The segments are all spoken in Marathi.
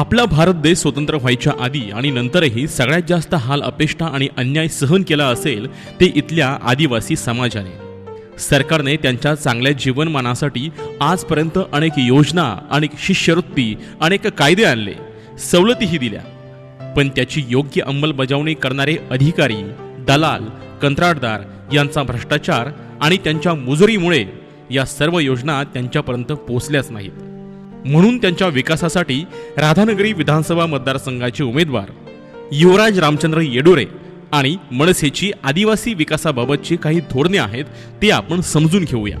आपला भारत देश स्वतंत्र व्हायच्या आधी आणि नंतरही सगळ्यात जास्त हाल अपेष्टा आणि अन्याय सहन केला असेल ते इथल्या आदिवासी समाजाने. सरकारने त्यांच्या चांगल्या जीवनमानासाठी आजपर्यंत अनेक योजना अनेक शिष्यवृत्ती अनेक कायदे आणले सवलतीही दिल्या. पण त्याची योग्य अंमलबजावणी करणारे अधिकारी दलाल कंत्राटदार यांचा भ्रष्टाचार आणि त्यांच्या मुजुरीमुळे या सर्व योजना त्यांच्यापर्यंत पोचल्याच नाहीत. म्हणून त्यांच्या विकासासाठी राधानगरी विधानसभा मतदारसंघाचे उमेदवार युवराज रामचंद्र येडुरे आणि मनसेची आदिवासी विकासाबाबतची काही धोरणे आहेत ते आपण समजून घेऊया.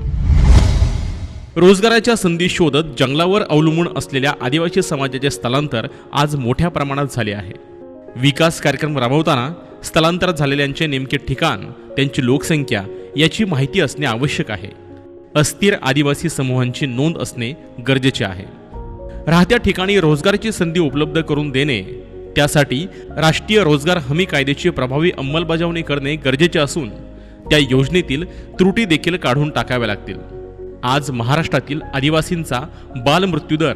रोजगाराच्या संधी शोधत जंगलावर अवलंबून असलेल्या आदिवासी समाजाचे स्थलांतर आज मोठ्या प्रमाणात झाले आहे. विकास कार्यक्रम राबवताना स्थलांतर झालेल्यांचे नेमके ठिकाण त्यांची लोकसंख्या याची माहिती असणे आवश्यक आहे. अस्थिर आदिवासी समूहांची नोंद असणे गरजेचे आहे. राहत्या ठिकाणी रोजगाराची संधी उपलब्ध करून देणे त्यासाठी राष्ट्रीय रोजगार हमी कायद्याची प्रभावी अंमलबजावणी करणे गरजेचे असून त्या योजनेतील त्रुटी देखील काढून टाकाव्या लागतील. आज महाराष्ट्रातील आदिवासींचा बालमृत्यूदर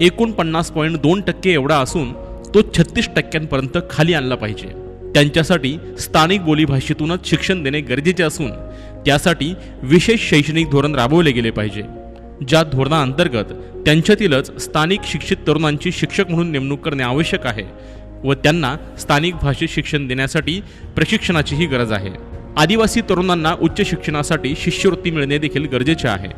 एकोणपन्नास पॉईंट दोन टक्के एवढा असून तो छत्तीस टक्क्यांपर्यंत खाली आणला पाहिजे. त्यांच्यासाठी स्थानिक बोलीभाषेतूनच शिक्षण देणे गरजेचे असून त्यासाठी विशेष शैक्षणिक धोरण राबवले गेले पाहिजे ज्या धोरणाअंतर्गत त्यांच्यातीलच स्थानिक शिक्षित तरुणांची शिक्षक म्हणून नेमणूक करणे आवश्यक आहे व त्यांना स्थानिक भाषेत शिक्षण देण्यासाठी प्रशिक्षणाचीही गरज आहे. आदिवासी तरुणांना उच्च शिक्षणासाठी शिष्यवृत्ती मिळणे देखील गरजेचे आहे.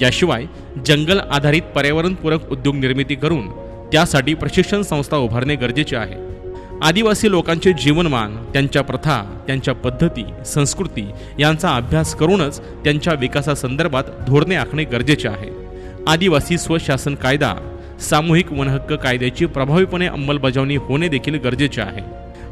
याशिवाय जंगल आधारित पर्यावरणपूरक उद्योग निर्मिती करून त्यासाठी प्रशिक्षण संस्था उभारणे गरजेचे आहे. आदिवासी लोकांचे जीवनमान त्यांच्या प्रथा त्यांच्या पद्धती संस्कृती यांचा अभ्यास करूनच त्यांच्या विकासासंदर्भात धोरणे आखणे गरजेचे आहे. आदिवासी स्वशासन कायदा सामूहिक वनहक्क कायद्याची प्रभावीपणे अंमलबजावणी होणे देखील गरजेचे आहे.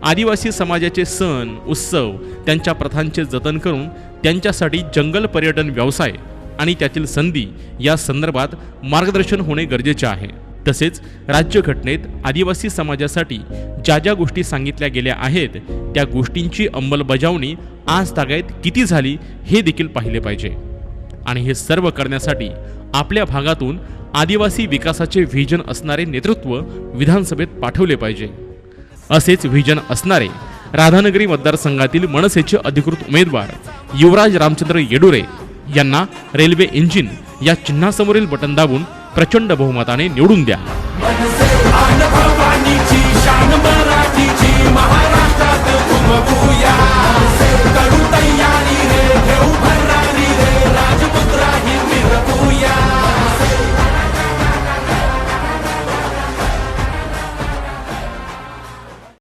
आदिवासी समाजाचे सण उत्सव त्यांच्या प्रथांचे जतन करून त्यांच्यासाठी जंगल पर्यटन व्यवसाय आणि त्यातील संधी या संदर्भात मार्गदर्शन होणे गरजेचे आहे. तसेच राज्यघटनेत आदिवासी समाजासाठी ज्या ज्या गोष्टी सांगितल्या गेल्या आहेत त्या गोष्टींची अंमलबजावणी आज तागायत किती झाली हे देखील पाहिले पाहिजे. आणि हे सर्व करण्यासाठी आपल्या भागातून आदिवासी विकासाचे व्हिजन असणारे नेतृत्व विधानसभेत पाठवले पाहिजे. असेच व्हिजन असणारे राधानगरी मतदारसंघातील मनसेचे अधिकृत उमेदवार युवराज रामचंद्र येडुरे यांना रेल्वे इंजिन या चिन्हासमोरील बटन दाबून प्रचंड बहुमताने निवडून द्या.